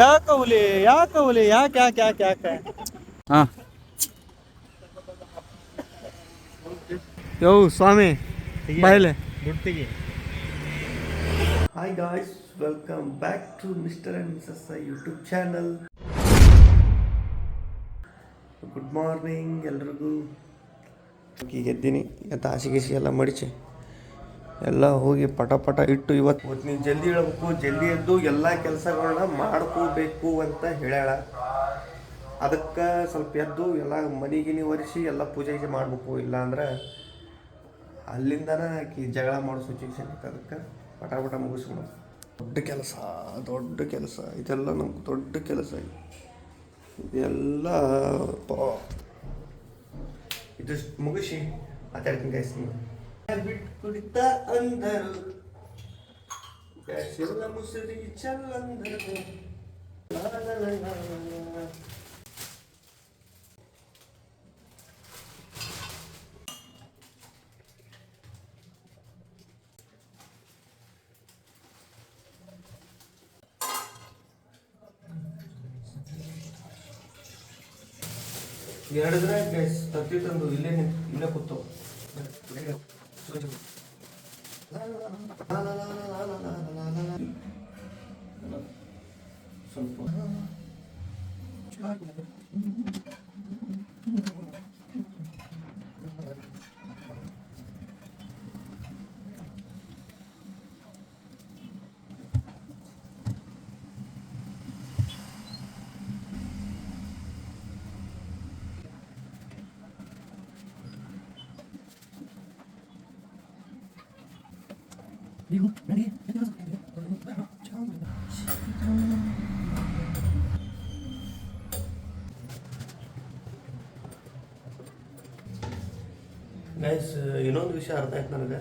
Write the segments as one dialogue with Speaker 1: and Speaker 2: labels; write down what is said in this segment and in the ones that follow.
Speaker 1: ಯಾಕ ಹುಲಿ? ಯಾಕ ಹುಲಿ? ಯಾಕೆ ಯಾಕೆ ಯಾಕೆ ಯಾಕೆ?
Speaker 2: ಹಾಂ. ಯೋ ಸ್ವಾಮಿ ಬಾಯ್ಲೆ.
Speaker 1: ದುಡ್ಡಿಗೆ
Speaker 3: hi guys welcome back to Mister and Mrs YouTube channel good morning ಎಲ್ರಿಗೂ. ಈಗ ಎದ್ದೀನಿ ಈಗ ತಾಸಿ ಗಿಸಿ ಎಲ್ಲ ಮಡಿಚೆ. ಎಲ್ಲ ಹೋಗಿ ಪಟ ಪಟ ಇಟ್ಟು ಇವತ್ತು ನೀನು ಜಲ್ದಿ ಹೇಳ್ಬೇಕು, ಜಲ್ದಿ ಎದ್ದು ಎಲ್ಲ ಕೆಲಸಗಳನ್ನ ಮಾಡ್ಕೋಬೇಕು ಅಂತ ಹೇಳ್ಯಾಳ. ಅದಕ್ಕೆ ಸ್ವಲ್ಪ ಎದ್ದು ಎಲ್ಲ ಮನೆಗಿನಿ ಒರೆಸಿ ಎಲ್ಲ ಪೂಜೆ ಗೀಜೆ ಮಾಡಬೇಕು, ಇಲ್ಲಾಂದ್ರೆ ಅಲ್ಲಿಂದನೇ ಆಕಿ ಜಗಳ ಮಾಡೋ ಸಿಚುವೇಶನ್ ಇತ್ತು. ಅದಕ್ಕೆ ಪಟ ಪಟ ಮುಗಿಸ್ಕೊಂಡು ದೊಡ್ಡ ಕೆಲಸ ದೊಡ್ಡ ಕೆಲಸ. ಇದೆಲ್ಲ ನಮ್ಗೆ ದೊಡ್ಡ ಕೆಲಸ ಇದೆಲ್ಲ ಇದು ಮುಗಿಸಿ ಮಾತಾಡ್ತೀನಿ ಗೈಸ್ ಬಿಟ್ಟು ಕುಡಿತ ಅಂದರು ಗ್ಯಾಸೆಲ್ಲ ಮುಸುರಿ ಚಲ್ಲಂದರು ಲಾ ಲಾ ಲಾ ಲಾ ಲಾ. ಎರಡು ದಿನ ಗೈಸ್ ತತ್ತಿ ತಂದು ಇಲ್ಲೇ ಇಲ್ಲೇ ಕೂತು ಸ್ವಲ್ಪ ಗೈಸ್ ಇನ್ನೊಂದು ವಿಷಯ ಅರ್ಥ ಆಯ್ತು ನನಗೆ.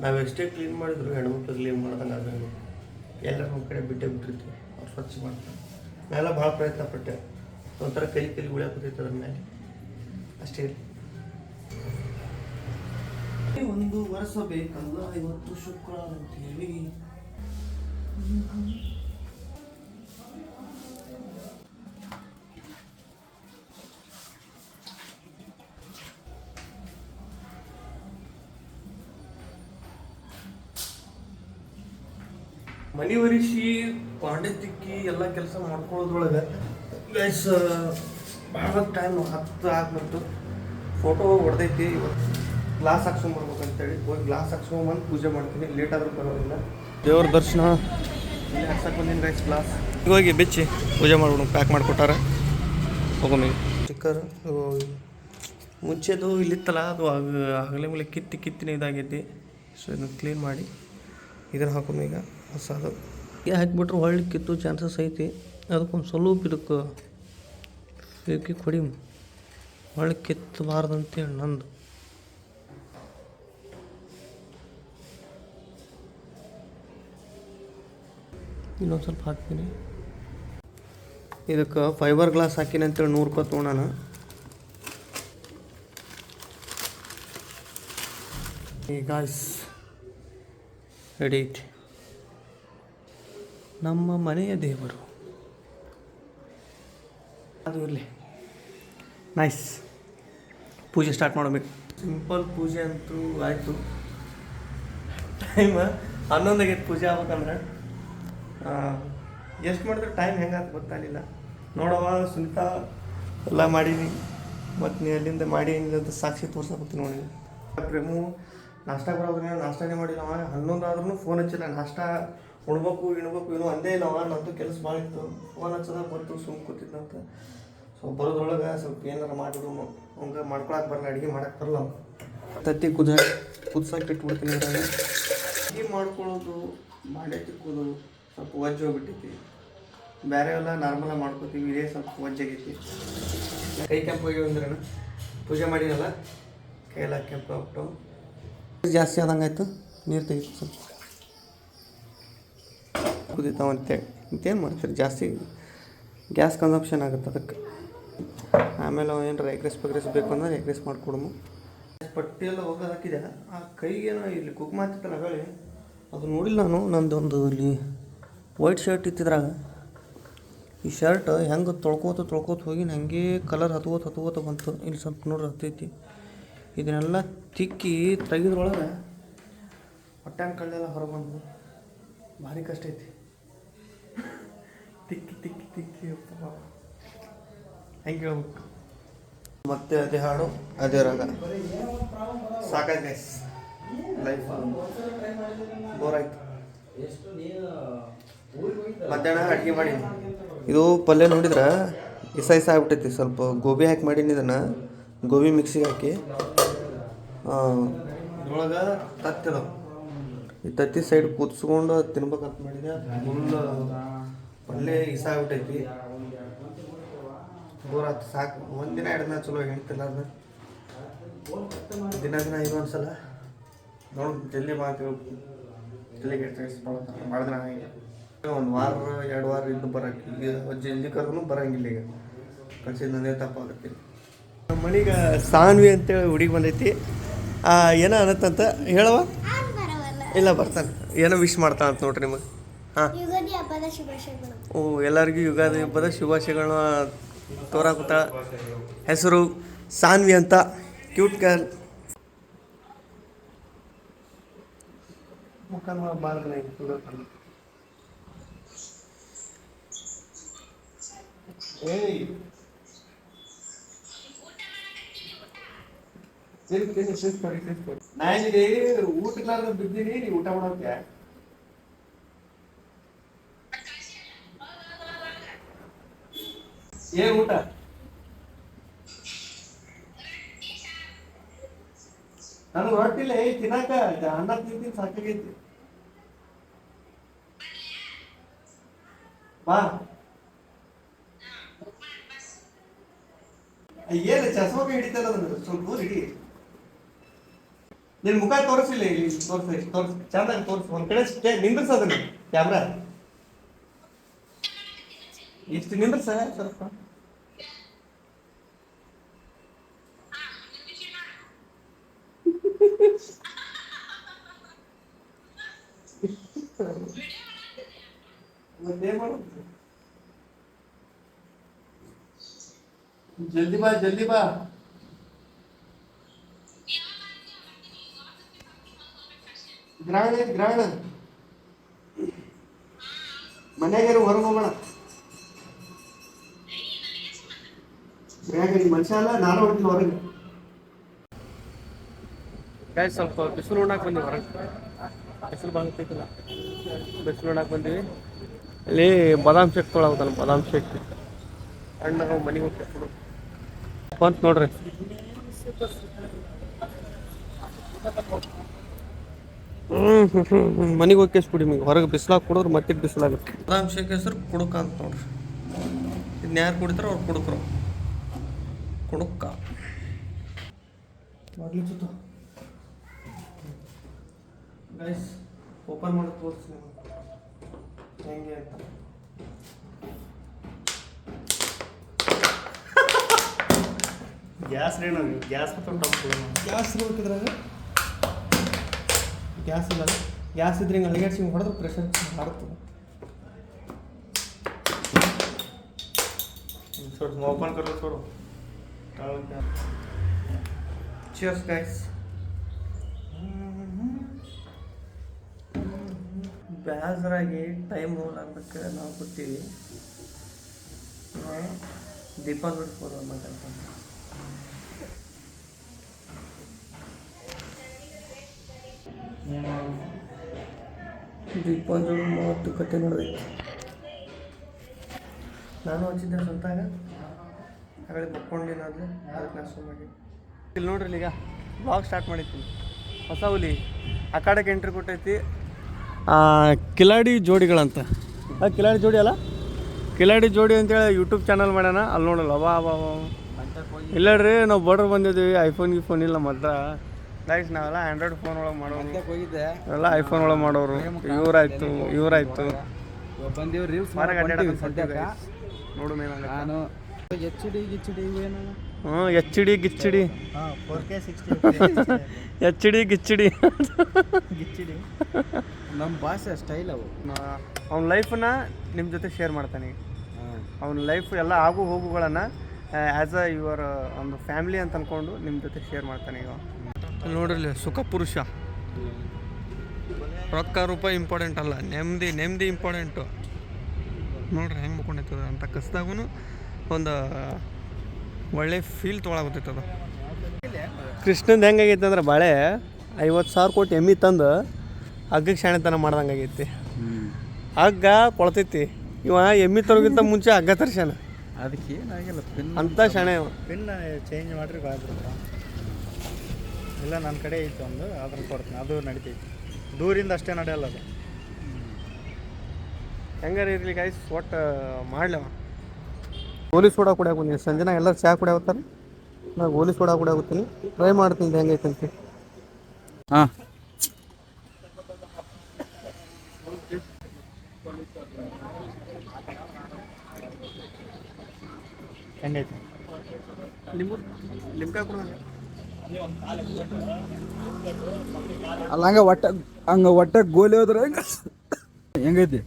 Speaker 3: ನಾವು ಎಷ್ಟೇ ಕ್ಲೀನ್ ಮಾಡಿದ್ರು ಹೆಣ್ಮಕ್ಳು ಕ್ಲೀನ್ ಮಾಡ್ದಂಗೆ ಆಗಂಗಿಲ್ಲ ಎಲ್ಲರ ನಮ್ಮ ಕಡೆ ಬಿಟ್ಟೆ ಬಿಟ್ಟಿರ್ತೀವಿ. ಅವ್ರು ಸ್ವಚ್ಛ ಮಾಡ್ತಾರೆ. ನಾನೆಲ್ಲ ಭಾಳ ಪ್ರಯತ್ನ ಪಟ್ಟೆ ಒಂಥರ ಕೈ ಕೈ ಉಳಿಯ ಕೂತೈತೆ ಅದ್ರ ಮೇಲೆ. ಅಷ್ಟೇ. ಒಂದು ವರ್ಷ ಬೇಕಲ್ಲ ಇವತ್ತು ಶುಕ್ರವಾರ ಅಂತ ಹೇಳಿ. ಮನಿ ಒರಿಸಿ ಪಾಂಡೆ ತಿಕ್ಕಿ ಎಲ್ಲ ಕೆಲಸ ಮಾಡ್ಕೊಳ್ಳೋದ್ರೊಳಗೆ ಗೈಸ್ ಭಾಳ ಟೈಮ್ ಹತ್ತು ಆಗ್ಬಿಟ್ಟು ಫೋಟೋ ಹೊಡೆದೈತಿ ಇವತ್ತು. ಗ್ಲಾಸ್ ಹಾಕ್ಸ್ಕೊಂಬರ್ಬೇಕಂತೇಳಿ ಹೋಗಿ ಗ್ಲಾಸ್ ಹಾಕ್ಸ್ಕೊಂಬಂದು ಪೂಜೆ ಮಾಡ್ತೀನಿ. ಲೇಟ್ ಆದ್ರೂ ಪರವಾಗಿಲ್ಲ. ದೇವ್ರ ದರ್ಶನ. ಇಲ್ಲಿ ಹಾಕ್ಸಕ್ಕೆ ಬಂದೀನಿ ಗೈಸ್ ಗ್ಲಾಸ್ ಹೋಗಿ ಬಿಚ್ಚಿ ಪೂಜೆ ಮಾಡ್ಬಿಡು ಪ್ಯಾಕ್ ಮಾಡಿಕೊಟ್ಟಾರ. ಹೋಗೋಮಿ ಸ್ಟಿಕ್ಕರ್ ಮುಂಚೆದು ಇಲ್ಲಿತ್ತಲ್ಲ ಅದು ಆಗ ಆಗಲೇ ಮೇಲೆ ಕಿತ್ತಿ ಕಿತ್ತಿನ ಇದಾಗೈತಿ. ಸೊ ಇದನ್ನು ಕ್ಲೀನ್ ಮಾಡಿ ಇದನ್ನು ಹಾಕೋಣ ಈಗ ಹೊಸದು ಹಾಕಿಬಿಟ್ರೆ ಹೊಳ್ಳಿ ಕಿತ್ತು ಚಾನ್ಸಸ್ ಐತಿ. ಅದಕ್ಕೊಂದು ಸ್ವಲ್ಪ ಇದಕ್ಕೆ. ಫೇಕಿ ಕೊಡಿ. ಹೊಳ್ಳಿ ಕಿತ್ತಬಾರ್ದಂತೇಳಿ ನಂದು. ಇನ್ನೊಂದು ಸ್ವಲ್ಪ ಹಾಕ್ತೀನಿ. ಇದಕ್ಕೆ ಫೈಬರ್ ಗ್ಲಾಸ್ ಹಾಕಿನಿ ಅಂತೇಳಿ ನೂರು ರೂಪಾಯಿ ತೊಗೊಳೋಣ ಈ ಗಾಯ್ಸ್ ರೆಡಿ ಐತಿ. ನಮ್ಮ ಮನೆಯ ದೇವರು. ಅದು ಇರಲಿ. ನೈಸ್ ಪೂಜೆ ಸ್ಟಾರ್ಟ್ ಮಾಡಬೇಕು ಸಿಂಪಲ್ ಪೂಜೆ ಅಂತೂ ಆಯಿತು. ಟೈಮ್ ಹನ್ನೊಂದಾಗೈತೆ ಪೂಜೆ ಆಗ್ಬೇಕಂದ್ರೆ. ಎಷ್ಟು ಮಾಡಿದ್ರೆ ಟೈಮ್ ಹೆಂಗಾತ ಗೊತ್ತಾಗಲಿಲ್ಲ. ನೋಡವ ಸುನಿತಾ ಎಲ್ಲ ಮಾಡೀನಿ. ಮತ್ತು ನೀ ಅಲ್ಲಿಂದ ಮಾಡಿ ಅಂತ ಸಾಕ್ಷಿ ತೋರ್ಸಕತ್ತೀನಿ ನೋಡಿ ಪ್ರೇಮು, ನಾಷ್ಟ ಬರೋದ್ರೆ ನಾಷ್ಟನೇ ಮಾಡಿಲ್ಲ ಅವ ಹನ್ನೊಂದು ಆದ್ರೂ ಫೋನ್ ಹಚ್ಚಿಲ್ಲ. ನಾಷ್ಟ ಉಣ್ಬೇಕು, ಇಣ್ಬೇಕು, ಏನೋ ಅಂದೇ ಇಲ್ಲ ಅವ ಕೆಲಸ ಭಾಳ ಇತ್ತು. ಫೋನ್ ಹಚ್ಚದ, ಬಂತು ಸುಮ್ ಕೂತಿದ್ದಂತ ಸೊ ಬರೋದ್ರೊಳಗೆ ಸ್ವಲ್ಪ ಏನಾರ ಮಾಡಿದ್ರು, ಹಂಗೆ ಮಾಡ್ಕೊಳಕ್ಕೆ ಬರಲ್ಲ, ಅಡುಗೆ ಮಾಡಕ್ಕೆ ಬರಲ್ಲ. ತತ್ತಿ ಕುದ ಕುದ್ಸಕ್ಕೆ ಇಟ್ಬಿಡ್ತೀನಿ ಅಡುಗೆ ಮಾಡ್ಕೊಳ್ಳೋದು ಮಾಡೇ ತಿಕ್ಕೋದು ಸ್ವಲ್ಪ ವಜ್ಜ ಹೋಗ್ಬಿಟ್ಟೈತಿ ಬೇರೆ ಎಲ್ಲ ನಾರ್ಮಲಾಗಿ ಮಾಡ್ಕೋತೀವಿ, ಇದೇ ಸ್ವಲ್ಪ ವಜ್ಜಾಗೈತಿ ಕೈ ಕೆಂಪು ಹೋಗಿ ಅಂದ್ರೇನು ಪೂಜೆ ಮಾಡಿರಲ್ಲ? ಕೈಯೆಲ್ಲ ಕೆಂಪು ಆಗ್ಬಿಟ್ಟು. ಜಾಸ್ತಿ ಆದಂಗೆ ಆಯಿತು. ನೀರು ತೆಗಿತು ಸ್ವಲ್ಪ. ಕುದೀತಾವ ಅಂತೇಳಿ ಮತ್ತೇನು ಮಾಡ್ತೀರಿ? ಜಾಸ್ತಿ ಗ್ಯಾಸ್ ಕನ್ಸಂಪ್ಷನ್ ಆಗುತ್ತೆ ಅದಕ್ಕೆ. ಆಮೇಲೆ ಅವ ಏನಾರ ಎಗ್ ರೈಸ್ ಪಗ್ ರೈಸ್ ಬೇಕು ಅಂದ್ರೆ ಎಗ್ ರೈಸ್ ಮಾಡಿಕೊಡಮು. ಪಟ್ಟಿ ಎಲ್ಲ ಹೋಗೋದು ಹಾಕಿದೆ. ಆ ಕೈಗೇನೋ ಇಲ್ಲಿ ಕುಕ್ ಹತ್ತಿತ್ತಲ್ಲ ಹೇಳಿ ಅದು ನೋಡಿಲ್ಲ ನಾನು. ನಂದೊಂದು ಇಲ್ಲಿ ವೈಟ್ ಶರ್ಟ್ ಇತ್ತಿದ್ರಾಗ. ಈ ಶರ್ಟ್ ಹೆಂಗೆ ತೊಳ್ಕೋತ ತೊಳ್ಕೋತ ಹೋಗಿ ಹಂಗೆ ಕಲರ್ ಹತ್ಕೋತ ಹತ್ಕೋತ ಬಂತು. ಇಲ್ಲಿ ಸ್ವಲ್ಪ ನೋಡ್ರಿ ಹತ್ತೈತಿ. ಇದನ್ನೆಲ್ಲ ತಿಕ್ಕಿ ತೆಗೆದ್ರೊಳಗೆ ಹೊಟ್ಟೆ ಕಳ್ಳೆಲ್ಲ ಹೊರಗೆ ಭಾರಿ ಕಷ್ಟ ಐತಿ. ತಿಕ್ಕಿ ತಿಕ್ಕಿ ತಿಕ್ಕಿ ಹೆಂಗೆ ಹೇಳ್ಬೇಕು? ಮತ್ತೆ ಅದೇ ಹಾಡು, ಅದೇ ರಾಗ. ಸಾಕಾಯ್ತು ಲೈಫ್ ಬೋರ್ ಆಯ್ತು. ಮಧ್ಯಾಹ್ನ ಅಡುಗೆ ಮಾಡೀನಿ ಇದು ಪಲ್ಯ ನೋಡಿದ್ರೆ ಇಸ ಇಸ ಆಗ್ಬಿಟ್ಟೈತಿ ಸ್ವಲ್ಪ ಗೋಬಿ ಹಾಕಿ ಮಾಡೀನಿ ಇದನ್ನು ಗೋಬಿ ಮಿಕ್ಸಿಗೆ ಹಾಕಿ. ಇದ್ರೊಳಗೆ ತತ್ತಿ ಅದಾವ. ಈ ತತ್ತಿ ಸೈಡ್ ಕುದಿಸ್ಕೊಂಡು ತಿನ್ಬೇಕಂತ ಮಾಡಿದೆ. ಫುಲ್ ಪಲ್ಯ ಇಸ ಆಗ್ಬಿಟ್ಟೈತಿ ಬೋರ್ ಆಯ್ತು ಸಾಕು ಒಂದಿನ ಎರಡು ದಿನ ಚಲೋ ಹೇಳ್ತಿಲ್ಲ ಅದು ದಿನ ದಿನ ಇದು ಅನ್ಸಲ್ಲ ನೋಡಿ ಜಲ್ದಿ ಮಾತು ಜಲ್ದಿ ಭಾಳ ದಿನ ಆಗಿದೆ ಒಂದು ವಾರ ಎರಡು ವಾರ ಇದ್ದು ಬರಕ್ಕೆ ಈಗ ಜಲ್ದಿ ಕರೆದ್ರು ಬರಂಗಿಲ್ಲ ಈಗ. ಕಳ್ಸಿದ ನಂದೇ ತಪ್ಪಾಗುತ್ತೆ ನಮ್ಮ ಮನೆಗೆ ಸಾನ್ವಿ ಅಂತೇಳಿ ಹುಡುಗಿ ಬಂದೈತಿ. ಆ, ಏನೋ ಅನ್ನತ್ತಂತ ಹೇಳವ ಇಲ್ಲ ಬರ್ತಾನೆ. ಏನೋ ವಿಶ್ ಮಾಡ್ತಾನೆ ಅಂತ ನೋಡ್ರಿ ನಿಮಗೆ. ಹಾಂ. ಓ ಎಲ್ಲರಿಗೂ ಯುಗಾದಿ ಹಬ್ಬದ ಶುಭಾಶಯಗಳನ್ನ ತೋರಾಕುತ್ತ ಹೆಸರು ಸಾನ್ವಿ ಅಂತ. Cute girl. ಮುಖ ಭಾಳ ಏಯ್. ತಿನ್ ತಿನ್ ಶಿಸ್ಕೊಡಿ ಶಿಸ್ಕೊಡಿ ನಾನಿಗೆ ಊಟಕ್ಲಾರ್ದ ಬಿದ್ದೀನಿ ನೀವು ಊಟ ಮಾಡೋಕೆ? ಏನ್ ಊಟ? ನನಗೆ ರೊಟ್ಟಿಲ್ಲ, ಏ, ತಿನ್ನಾಕ ಅನ್ನ ತಿಂತೀನಿ, ಸಾಕಾಗೈತಿ. ಬಾ. ಏನು ಚಸ್ಮಾಗ ಹಿಡಿತಲ್ಲ ಅದನ್ನ ಸ್ವಲ್ಪ ದೂರ ಹಿಡಿ ನಿನ್ ಮುಖ ತೋರಿಸಿಲ್ಲ ಇಲ್ಲಿ ತೋರಿಸಿ ತೋರಿಸಿ ಚಂದಾಗಿ ತೋರಿಸಿ ಒಂದ್ ಕಡೆ ಸ್ಟೇ ನಿಂದ್ರಸ ಅದನ್ನ ಕ್ಯಾಮ್ರಾ. ಇಷ್ಟು ನಿಂದ್ರಸ ಸ್ವಲ್ಪ? ಮತ್ತೇನ್ ಮಾಡೋದು? ಜಲ್ದಿ ಬಾ ಜಲ್ದಿ ಬಾ. ಗ್ರಹಣ ಐತಿ ಗ್ರಹಣ ಮನ್ಯಾಗ ಹೊರಗೆ ಹೋಗೋಣ. ಮನ್ಯಾಗ ಮನುಷ್ಯ ಅಲ್ಲ ಸ್ವಲ್ಪ ಬಿಸಿಲು ಉಣ್ಣಾಕ್ ಬಂದಿವಿ ಹೊರಗೆ. ಬಿಸಿಲು ಭಾಳ ಐತಿಲ್ಲ ಬಿಸಿಲು ಉಣ್ಣಾಕ್ ಬಂದಿವಿ. ಅಲ್ಲಿ ಬಾದಾಮ್ ಶೇಕ್ ತೊಗೊಳಗುತ್ತಲ್ಲ ಬಾದಾಮ್ ಶೇಕ್. ನಾವು ಮನೆಗೆ ಹೋಗ್ತೀವಿ ಬಂತು ನೋಡ್ರಿ. ಹ್ಮ್ ಮನೆಗೆ ಹೋಗಿ ಕೇಸ್ ಕುಡಿ ನಿಮಗೆ ಹೊರಗೆ ಬಿಸಿಲಾಗ ಕುಡಿದ್ರೆ ಮತ್ತೆ ಬಿಸಿಲಾಗುತ್ತೆ ಬಾದಾಮ್ ಶೇಕ್ ಹೆಸರು ಕುಡುಕ ಅಂತ ನೋಡ್ರಿ. ಇದನ್ನ ಯಾರು ಕುಡಿತಾರೋ ಅವ್ರು ಕುಡುಕ್ರು. ಕುಡುಕ. ಗೈಸ್ ಓಪನ್ ಮಾಡಿ ತೋರಿಸ್ತೀನಿ. ಹೆಂಗೆ ಅಂತ.
Speaker 1: ಗ್ಯಾಸ್ ರೀ ನಾವು ಗ್ಯಾಸ್ ತೊಗೊಂಡು
Speaker 3: ಗ್ಯಾಸ್ ಇರ್ಬೇಕಿದ್ರಾಗ ಗ್ಯಾಸ್ ಇಲ್ಲ ಗ್ಯಾಸ್ ಇದ್ರೆ ಹಿಂಗೆ ಅಲ್ಲಿಗೆ ಹಿಂಗೆ ಹೊಡೆದ್ರೆ ಪ್ರೆಷರ್ ಹಾರುತ್ತದೆ
Speaker 1: छोड़ ओपन करो छोड़ो
Speaker 3: ಚಿಯರ್ಸ್ ಗೈಸ್ ಬೇಸರಾಗಿ ಟೈಮ್ ಹೋಗ್ಲಾರ್ದಕ್ಕೆ ನಾವು ಕೊಡ್ತೀವಿ ದೀಪ ಬಿಡ್ಸ್ಬೋದು ದೀಪಾಂಜಲಿ ಮೂವತ್ತು ಕತೆ ನೋಡಬೇಕು. ನಾನು ಹಚ್ಚಿದ್ದೆ ಸ್ವಂತಾಗ. ಹಾಗಾಗಿ ಬಕ್ಕೊಂಡಿನಾದ್ರೆ ಅದಕ್ಕೆ ನಾನು ಸುಮ್ಮನೆ ಇಲ್ಲಿ ನೋಡ್ರಿ ಈಗ ಬ್ಲಾಗ್ ಸ್ಟಾರ್ಟ್ ಮಾಡಿದ್ದೀನಿ ಹೊಸ ಹುಲಿ. ಕಡೆಗೆ ಎಂಟ್ರಿ ಕೊಟ್ಟೈತಿ. ಕಿಲಾಡಿ ಜೋಡಿಗಳಂತ. ಕಿಲಾಡಿ ಜೋಡಿ ಅಲ್ಲ? ಕಿಲಾಡಿ ಜೋಡಿ ಅಂತೇಳಿ ಯೂಟ್ಯೂಬ್ ಚಾನಲ್ ಮಾಡ್ಯಾನ. ಅಲ್ಲಿ ನೋಡಲ್ಲ. ಅವ ಅವ ಅವ ಇಲ್ಲ ರೀ ನಾವು ಬೋರ್ಡರ್ ಬಂದಿದ್ದೀವಿ ಐಫೋನ್ ಗಿಫೋನ್ ಇಲ್ಲ ಮಾತ್ರ. ಗೈಸ್ ನಾವೆಲ್ಲ ಆ್ಯಂಡ್ರಾಯ್ಡ್ ಫೋನ್ ಒಳಗೆ ಮಾಡೋರು. ಎಲ್ಲ ಐಫೋನ್ ಒಳಗೆ ಮಾಡೋರು. ಇವ್ರಾಯ್ತು ಇವ್ರಾಯ್ತು.
Speaker 2: ಬಂದಿವ್ರು ರೀಲ್ಸ್
Speaker 3: ನೋಡು
Speaker 2: ನಾನು ಎಚ್ ಡಿ ಗಿಚ್ ಡಿ ಏನು?
Speaker 3: ಹ್ಞೂ ಎಚ್ ಡಿ ಗಿಚ್ಚಿಡಿ
Speaker 1: ಹಾಂ four K sixty
Speaker 3: H D ಗಿಚ್ಚಿಡಿ
Speaker 1: ಗಿಚ್ಚಿಡಿ
Speaker 2: ನಮ್ಮ ಭಾಷೆ ಸ್ಟೈಲ್ ಅವು
Speaker 3: ಅವ್ನ ಲೈಫನ್ನ ನಿಮ್ಮ ಜೊತೆ ಶೇರ್ ಮಾಡ್ತಾನೆ. ಅವ್ನ ಲೈಫ್ ಎಲ್ಲ ಆಗು ಹೋಗುಗಳನ್ನು ಆ್ಯಸ್ ಅ ಯುವರ್ ಒಂದು ಫ್ಯಾಮಿಲಿ ಅಂತ ಅಂದ್ಕೊಂಡು ನಿಮ್ಮ ಜೊತೆ ಶೇರ್ ಮಾಡ್ತಾನೆ ಈಗ. ನೋಡ್ರಿ ಸುಖ ಪುರುಷ. ರೊಕ್ಕ ರೂಪಾಯಿ ಇಂಪಾರ್ಟೆಂಟ್ ಅಲ್ಲ ನೆಮ್ಮದಿ ನೆಮ್ಮದಿ ಇಂಪಾರ್ಟೆಂಟು ನೋಡ್ರಿ ಹೆಂಗೆ ಮುಕ್ಕೊಂಡೈತದ ಅಂತ. ಕಸ್ದಾಗೂ ಒಂದು ಒಳ್ಳೆ ಫೀಲ್ ತೊಗೊಳಾಗುತ್ತೈತದ ಕೃಷ್ಣಂದು ಹೆಂಗಾಗೈತೆ ಅಂದ್ರೆ ಬಾಳೆ ಐವತ್ತು ಸಾವಿರ ಕೋಟಿ ಎಮ್ಮಿ ತಂದು ಹಗ್ಗಕ್ಕೆ ಶಾಣೆತನ ಮಾಡ್ದಂಗೆ ಆಗೈತಿ ಹಗ್ಗ ಕೊಳ್ತೈತಿ. ಇವ ಎಮ್ಮಿ ತರೋಗಿಂತ ಮುಂಚೆ ಹಗ್ಗ ತರ್ಸ್ಯಾನ.
Speaker 2: ಅದಕ್ಕೆ ಏನಾಗಿಲ್ಲ ಪಿನ್
Speaker 3: ಅಂತ ಶಾಣೆ ಇವ
Speaker 1: ಪಿನ್ ಚೇಂಜ್ ಮಾಡ್ರಿ ಬಾಯ್ಬಿಡ್ತ ಇಲ್ಲ ನನ್ನ ಕಡೆ ಐತೆ ಒಂದು ಅದನ್ನ ಕೊಡ್ತೀನಿ. ಅದು ನಡಿತೈತಿ. ದೂರಿಂದ ಅಷ್ಟೇ ನಡೆಯಲ್ಲ ಅದು.
Speaker 3: ಹೆಂಗಾರ ಇರ್ಲಿ ಗೈಸ್ ಒಟ್ಟು ಮಾಡ್ಲವ. ಗೋಲಿ ಕೂಡ ಕುಡಿಯಾಕ ಬಂದೀನಿ ಸಂಜೆನ ಎಲ್ಲರೂ ಚಹಾ ಕುಡಿಯಾಕತ್ತಾರ ನಾ ಗೋಲಿ ಸೋಡಾ ಕುಡಿಯಾಕತ್ತೀನಿ ಟ್ರೈ ಮಾಡ್ತೀನಿ ಇದು ಹೆಂಗೈತೆ ಅಂತ.
Speaker 2: ಹಾಂ.
Speaker 1: ಹೆಂಗೈತಿ
Speaker 3: ಲಿಂಬು ಲಿಂಬಕಾಯಿ ಕುಡಿದ
Speaker 2: ಅಲ್ಲ ಹಂಗ ಒಟ್ಟ ಹಂಗ ಒಟ್ಟ ಗೋಲಿ ಹೋದ್ರೆ ಹೆಂಗ? ಹೆಂಗೈತಿ?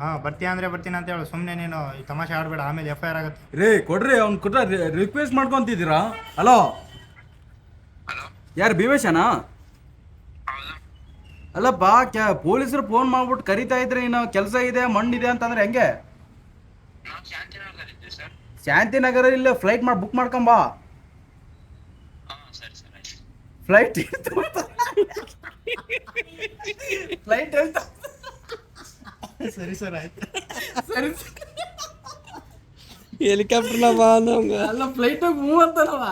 Speaker 1: ಹಾ ಬರ್ತೀಯ ಅಂದ್ರೆ ಬರ್ತೀನಿ ಅಂತ ಹೇಳು. ಸುಮ್ಮನೆ ನೀನು ಈ ತಮಾಷೆ ಆಡ್ಬೇಡ. ಆಮೇಲೆ ಎಫ್ ಐ ಆರ್ ಆಗುತ್ತೆ.
Speaker 4: ರೇ ಕೊಡ್ರಿ ಅವ್ನು ಕೊಟ್ರ ರಿಕ್ವೆಸ್ಟ್ ಮಾಡ್ಕೊಂತಿದ್ದೀರಾ? ಹಲೋ ಯಾರು ಭೀಮೇಶನಾ? ಅಲ್ಲಪ್ಪ ಕ್ಯಾ ಪೊಲೀಸರು ಫೋನ್ ಮಾಡ್ಬಿಟ್ಟು ಕರಿತಾ ಇದ್ರೆ ಏನೋ ಕೆಲಸ ಇದೆ ಮಣ್ಣಿದೆ ಅಂತಂದ್ರೆ ಹೆಂಗೆ? ಶಾಂತಿನಗರ ಇಲ್ಲ ಫ್ಲೈಟ್ ಮಾಡಿ ಬುಕ್ ಮಾಡ್ಕೊಂಬಾ ಫ್ಲೈಟ್ ಫ್ಲೈಟ್ ಹೇಳ್ತಾ
Speaker 1: ಸರಿ ಸರ್ ಆಯ್ತು.
Speaker 4: ಸರಿ
Speaker 3: ಹೆಲಿಕಾಪ್ಟರ್ನ ಬಾ
Speaker 4: ಅಲ್ಲ ಫ್ಲೈಟ್ ಮೂವ್ ಅಂತಾನವ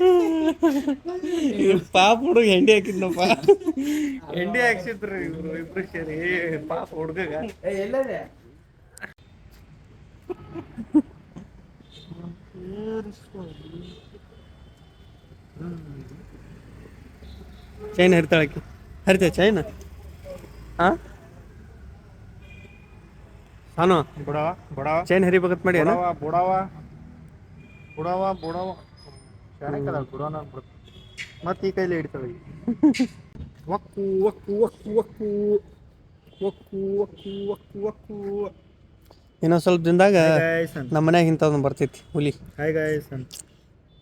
Speaker 4: ಅದ
Speaker 3: ಪಾಪ ಹುಡುಗ ಹೆಂಡಿ ಹಾಕಿದ್ನಪ್ಪ. ಹೆಂಡಿ ಹಾಕ್ಸಿದ್ರು ಇಬ್ರು ಇಬ್ರು ಸೇರಿ ಪಾಪ ಹುಡುಗ ಚೈನ್ ಹರಿತಾಳಕ್ಕೆ ಹರಿತ ಚೈನ್ ಹಾ ಸಾನು?
Speaker 1: ಬುಡವ ಬುಡವ.
Speaker 3: ಚೈನ್ ಹರಿಬೇಕತ್ ಮಾಡಿ
Speaker 1: ಬುಡವ ಬುಡವ. ಬುಡವ ಬುಡವ. ಬಿಡುತ್ತೆ ಮತ್ತೆ ಈ ಕೈಲಿ ಹಿಡಿತಾಳೆ ಈಗ.
Speaker 3: ಒಕ್ಕು ಒಕ್ಕು ಒಕ್ಕು ಒಕ್ಕು. ಒಕ್ಕು ಒಕ್ಕು ಒಕ್ಕು ಒಕ್ಕು. ಇನ್ನೊಂದು ಸ್ವಲ್ಪ ದಿನದಾಗ
Speaker 1: ಗೈಸ್ ಅಂತ.
Speaker 3: ನಮ್ಮ ಮನ್ಯಾಗ ಇಂಥದ್ದು ಬರ್ತೈತಿ ಹುಲಿ.
Speaker 1: ಹಾಯ್ ಗೈಸ್ ಅಂತ.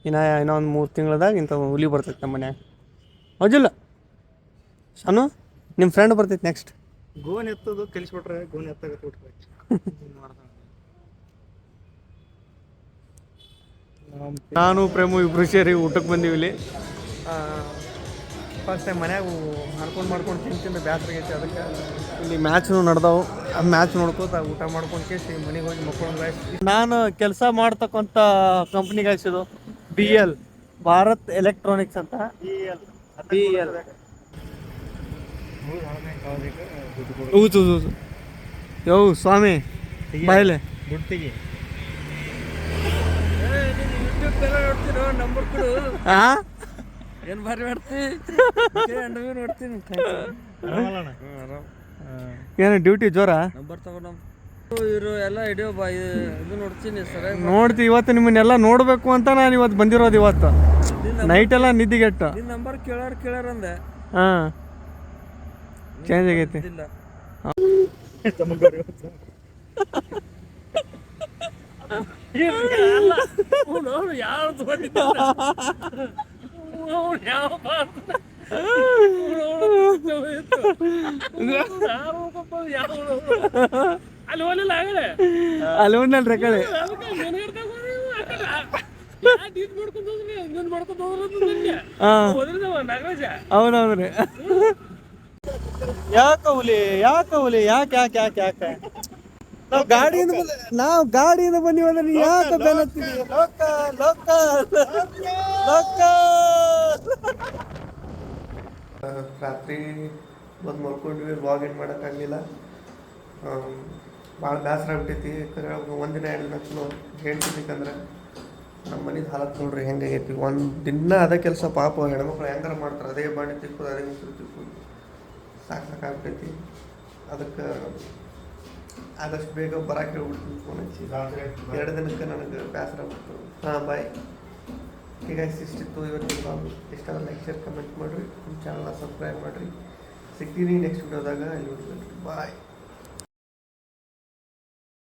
Speaker 3: ಇನ್ನ ಇನ್ನೊಂದು ಮೂರು ತಿಂಗಳದಾಗ ಇಂಥ ಹುಲಿ ಬರ್ತೈತಿ ನಮ್ಮ ಮನ್ಯಾಗ. ಹೌದಿಲ್ಲ? ಸಾನು ನಿಮ್ಮ ಫ್ರೆಂಡ್ ಬರ್ತೈತಿ ನೆಕ್ಸ್ಟ್
Speaker 1: ಗೋನ್ ಎತ್ತೋದು ಕಲಿಸ್ಬಿಟ್ರೆ ಗೋನ್ ಎತ್ತಾಗತ್ತೆ ಬಿಟ್ರೆ.
Speaker 3: ನಾನು ಪ್ರೇಮು ಇಬ್ರು ಸೇರಿ ಊಟಕ್ಕೆ ಬಂದೀವಿ ಇಲ್ಲಿ. ಫಸ್ಟ್ ಟೈಮ್ ಮನ್ಯಾಗ ಮಾಡ್ಕೊಂಡು ಮಾಡ್ಕೊಂಡು ತಿಂದು ತಿಂದು ಬೇಸರ ಆಗೈತಿ ಅದಕ್ಕೆ. ಇಲ್ಲಿ ಮ್ಯಾಚ್ನು ನಡೆದವು. ಆ ಮ್ಯಾಚ್ ನೋಡ್ಕೋತ ಊಟ ಮಾಡ್ಕೊಂಡು ಕೇಸಿ ಮನೆಗೆ ಹೋಗಿ ಮಕ್ಕೊಂಡು ನಾನು ಕೆಲಸ ಮಾಡ್ತಕ್ಕಂಥ ಕಂಪ್ನಿ ಇದು ಬಿ ಎಲ್ ಭಾರತ್ ಎಲೆಕ್ಟ್ರಾನಿಕ್ಸ್ ಅಂತ. ಬಿ ಎಲ್ ಹೌದು ಹೌದು ಯೋ ಸ್ವಾಮಿ ಬಾಯ್ಲೆ.
Speaker 1: ದುಡ್ಡು ತೆಗಿ.
Speaker 2: ನಂಬರ್ ಕೊಡು.
Speaker 3: ಆ?
Speaker 2: ಏನ್ ಭಾರಿ ಮಾಡ್ತೀನಿ ನೋಡ್ತೀನಿ.
Speaker 3: ಏನು ಡ್ಯೂಟಿ ಜ್ವರ
Speaker 2: ನಂಬರ್ ತಗೊಂಡು ಇವರು ಎಲ್ಲ ಹಿಡಿಯೋ ಬಾ ಇದು ಇದು ನೋಡ್ತೀನಿ ಸರಿಯಾಗಿ
Speaker 3: ನೋಡ್ತಿ ಇವತ್ತು ನಿಮ್ಮನ್ನೆಲ್ಲ ನೋಡಬೇಕು ಅಂತ ನಾನು ಇವತ್ತು ಬಂದಿರೋದು ಇವತ್ತು. ನೈಟ್ ಎಲ್ಲ ನಿದ್ದಿಗೆಟ್ಟ.
Speaker 2: ನಿನ್ನ ನಂಬರ್ ಕೇಳಾರ ಕೇಳಾರ ಅಂದೆ.
Speaker 3: ಹಾಂ. ಚೇಂಜ್ ಆಗೈತಿ.
Speaker 2: ಇಲ್ಲ ಅವನು ಯಾರು ತಗೊಂಡಿದ್ದ ಅವನು ಯಾವ ಅಲ್ಲಿ ಹೋಲಿಲ್ಲ ಆಗಡೆ
Speaker 3: ಅಲ್ಲಿ ಹೋದ್ನಲ್ರಿ ಕಡೆ. ಯಾಕೆ ಹುಲಿ? ಯಾಕೆ ಹುಲಿ? ಯಾಕೆ ಯಾಕೆ ಯಾಕೆ ಯಾಕೆ? ನಾವು ಗಾಡಿಯಿಂದ ಬನ್ನಿ ನಾವು ಗಾಡಿಯಿಂದ ಬಂದೀವಿ ಅಂದ್ರೆ ನೀ ಯಾಕೆ ಬೆನ್ನತ್ತೀವಿ ಲೋಕ ಲೋಕ ಲೋಕ ರಾತ್ರಿ ಬಂದು ಮಲ್ಕೊಂಡ್ವಿ ವ್ಲಾಗ್ ಏನು ಮಾಡೋಕ್ಕಾಗಲಿಲ್ಲ ಭಾಳ ಬೇಸರ ಆಗ್ಬಿಟ್ಟೈತಿ. ಯಾಕಂದ್ರೆ ಒಂದಿನ ಎರಡು ದಿನ ಚಲೋ ಹೇಳ್ತಿದ್ದಕ್ಕಂದ್ರೆ ನಮ್ಮ ಮನೇದು ಹಾಲತ್ ನೋಡ್ರಿ ಹೆಂಗಾಗೈತಿ ಒಂದು ದಿನ ಅದ ಕೆಲಸ ಪಾಪ. ಹೆಣ್ಮಕ್ಳು ಹೆಂಗಾರ ಮಾಡ್ತಾರೆ? ಅದೇ ಬಾಣಿ ತಿಕ್ಕೋದು ಅದೇ ಮುಸುರು ತಿಕ್ಕೋದು ಸಾಕು ಸಾಕಾಗ್ಬಿಟ್ಟೈತಿ. ಅದಕ್ಕೆ ಆದಷ್ಟು ಬೇಗ ಬರಕ್ಕೆ ಹೇಳ್ಬಿಡ್ತೀನಿ ಫೋನ್ ಹಚ್ಚಿ. ಎರಡು ದಿನಕ್ಕೆ ನನಗೆ ಬೇಸರ ಆಗ್ಬಿಟ್ಟು ಹಾಂ ಬಾಯ್ ಈಗ ಇಷ್ಟಿತ್ತು ಇವತ್ತಿನ ಬಾಬು ಇಷ್ಟ ಲೈಕ್ ಶೇರ್ ಕಮೆಂಟ್ ಮಾಡಿರಿ. ನಮ್ಮ ಚಾನಲ್ನ ಸಬ್ಸ್ಕ್ರೈಬ್ ಮಾಡಿರಿ. ಸಿಗ್ತೀನಿ ನೆಕ್ಸ್ಟ್ ವಿಡಿಯೋದಾಗ ಅಲ್ಲಿ ಬಾಯ್